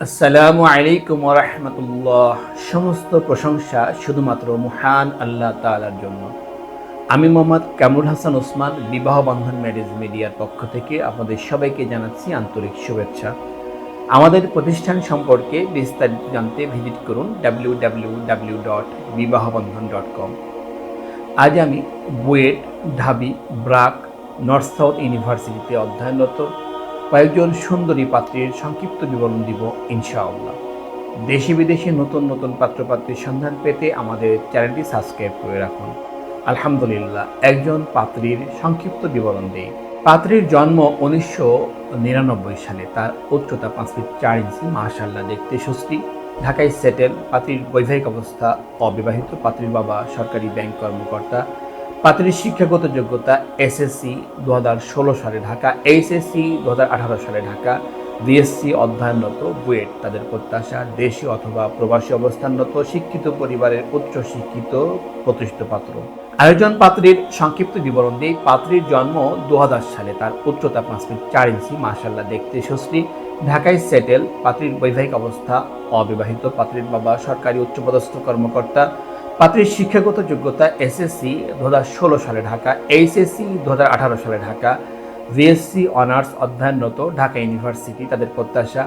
আসসালামু আলাইকুম রহমতুল্লাহ। সমস্ত প্রশংসা শুধুমাত্র মহান আল্লাহ তাআলার জন্য। আমি মোহাম্মদ কামরুল হাসান ওসমান, বিবাহ বন্ধন ম্যারেজ মিডিয়ার পক্ষ থেকে আপনাদের সবাইকে জানাচ্ছি আন্তরিক শুভেচ্ছা। আমাদের প্রতিষ্ঠান সম্পর্কে বিস্তারিত জানতে ভিজিট করুন W W W dot Bibahabandhan dot com আজ আমি বুয়েট, ঢাবি, ব্রাক, নর্থ সাউথ ইউনিভার্সিটিতে অধ্যয়নরত কয়েকজন সুন্দরী পাত্রীর সংক্ষিপ্ত বিবরণ দিব, ইনশাআল্লাহ। দেশি বিদেশি নতুন নতুন পাত্রপাত্রীর সন্ধান পেতে আমাদের চ্যানেলটি সাবস্ক্রাইব করে রাখুন। আলহামদুলিল্লাহ, একজন পাত্রীর সংক্ষিপ্ত বিবরণ দেই। পাত্রীর জন্ম উনিশশো নিরানব্বই সালে, তার উচ্চতা পাঁচ ফিট চার ইঞ্চি মাশাল্লাহ দেখতে সুস্থি। ঢাকায় সেটেল, পাত্রীর বৈবাহিক অবস্থা অবিবাহিত, পাত্রীর বাবা সরকারি ব্যাংক কর্মকর্তা। পাত্রীর শিক্ষাগত যোগ্যতা এসএসসি দু হাজার ষোলো সালে ঢাকা এইচএসসি দু হাজার আঠারো সালে ঢাকা বিএসসি অধ্যয়নরত বুয়েট, তাদের প্রত্যাশা দেশীয় অথবা প্রবাসী অবস্থানরত শিক্ষিত পরিবারের উচ্চ শিক্ষিত প্রতিষ্ঠিত পাত্র। আয়োজন পাত্রীর সংক্ষিপ্ত বিবরণ দিয়ে পাত্রীর জন্ম দু হাজার সালে, তার উচ্চতা পাঁচ ফিট চার ইঞ্চি মাসাল্লাহ দেখতে সুশ্রী ঢাকায় সেটেল, পাত্রীর বৈবাহিক অবস্থা অবিবাহিত, পাত্রীর বাবা সরকারি উচ্চপদস্থ কর্মকর্তা পাত্রীর শিক্ষাগত যোগ্যতা এসএসসি দু ষোলো সালে ঢাকা এইচএসসি দু আঠারো সালে ঢাকা বিএসসি অনার্স অধ্যয়নরত ঢাকা ইউনিভার্সিটি তাদের প্রত্যাশা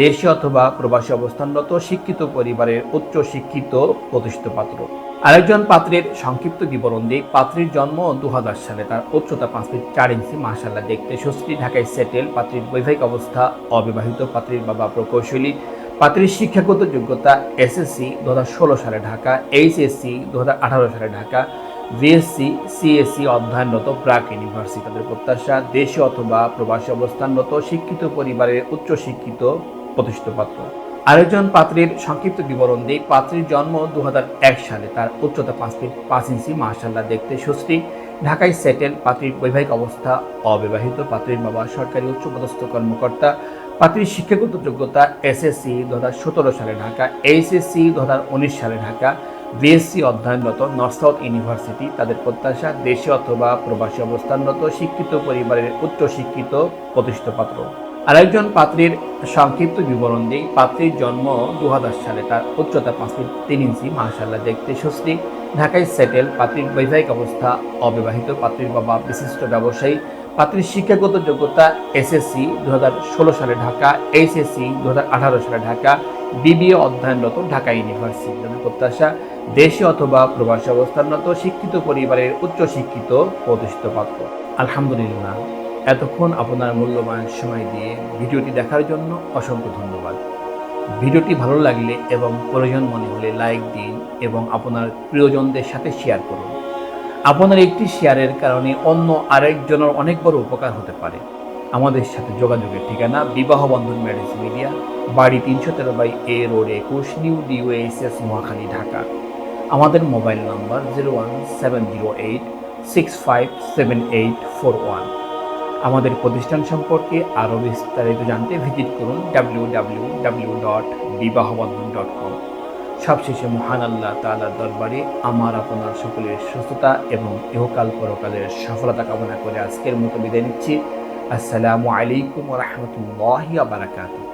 দেশে অথবা প্রবাসী অবস্থানরত শিক্ষিত পরিবারের উচ্চ শিক্ষিত প্রতিষ্ঠিত পাত্র। আরেকজন পাত্রের সংক্ষিপ্ত বিবরণ দিই পাত্রীর জন্ম দু হাজার সালে, তার উচ্চতা পাঁচ ফিট চার ইঞ্চি মাসাল্লাহ দেখতে সুশ্রী, ঢাকায় সেটেল পাত্রীর বৈবাহিক অবস্থা অবিবাহিত, পাত্রীর বাবা প্রকৌশলী পাত্রীর শিক্ষাগত যোগ্যতা এসএসসি দু হাজার ষোলো সালে ঢাকা, এইচএসসি দু সালে ঢাকা, বিএসসি, সিএসসি অধ্যয়নরত প্রাক ইউনিভার্সিটি তাদের প্রত্যাশা দেশে অথবা প্রবাসী অবস্থানরত শিক্ষিত পরিবারের উচ্চ শিক্ষিত প্রতিষ্ঠিত পাত্র। আরেকজন পাত্রীর সংক্ষিপ্ত বিবরণ দিই। পাত্রীর জন্ম দু হাজার এক সালে। তার উচ্চতা পাঁচ ফিট পাঁচ ইঞ্চি। মাসাল্লাহ দেখতে সুশ্রী ঢাকায় সেটেল। পাত্রীর বৈবাহিক অবস্থা অবিবাহিত। পাত্রীর বাবা সরকারি উচ্চপদস্থ কর্মকর্তা। পাত্রীর শিক্ষাগত যোগ্যতা এসএসসি দু হাজার সতেরো সালে ঢাকা এইচএসসি দু হাজার উনিশ সালে ঢাকা বিএসসি অধ্যয়নরত নর্থ সাউথ ইউনিভার্সিটি, তাদের প্রত্যাশা দেশে অথবা প্রবাসী অবস্থানরত শিক্ষিত পরিবারের উচ্চ শিক্ষিত প্রতিষ্ঠিত পাত্র আরেকজন পাত্রীর সংক্ষিপ্ত বিবরণ দিই। পাত্রীর জন্ম দু হাজার সালে, তার উচ্চতা পাঁচ ফিট তিন ইঞ্চি মাসাল্লাহ দেখতে সুশ্রী ঢাকায় সেটেল, পাত্রীর বৈবাহিক অবস্থা অবিবাহিত, পাত্রীর বাবা বিশিষ্ট ব্যবসায়ী পাত্রীর শিক্ষাগত যোগ্যতা এসএসসি দু হাজার ষোলো সালে ঢাকা এইচএসসি দু সালে ঢাকা বিবিএ অধ্যয়নরত ঢাকা ইউনিভার্সিটি তাদের প্রত্যাশা, দেশে অথবা প্রবাসী অবস্থানরত শিক্ষিত পরিবারের উচ্চ শিক্ষিত প্রতিষ্ঠিত পাত্র। আলহামদুলিল্লাহ, এতক্ষণ আপনার মূল্যবান সময় দিয়ে ভিডিওটি দেখার জন্য অসংখ্য ধন্যবাদ। ভিডিওটি ভালো লাগলে এবং প্রয়োজন মনে হলে লাইক দিন এবং আপনার প্রিয়জনদের সাথে শেয়ার করুন। আপনার একটি শেয়ারের কারণে অন্য আরেকজনের অনেক বড় উপকার হতে পারে। আমাদের সাথে যোগাযোগের ঠিকানা বিবাহ বন্ধন ম্যারেজ মিডিয়া, বাড়ি তিনশো তেরো বাই এ রোড একুশ, নিউ ডিওএসএস মহাখালী, ঢাকা। আমাদের mobile number zero one seven zero eight six five seven eight four one. আমাদের প্রতিষ্ঠান সম্পর্কে আরও বিস্তারিত জানতে ভিজিট করুন W W W dot Bibahabandhan dot com. সবশেষে মহান আল্লাহ তালার দরবারে আমার আপনার সকলের সুস্থতা এবং ইহকাল পরকালের সফলতা কামনা করে আজকের মতো বিদায় নিচ্ছি। আসসালামু আলাইকুম রহমতুল্লাহ বারাকাতুহ।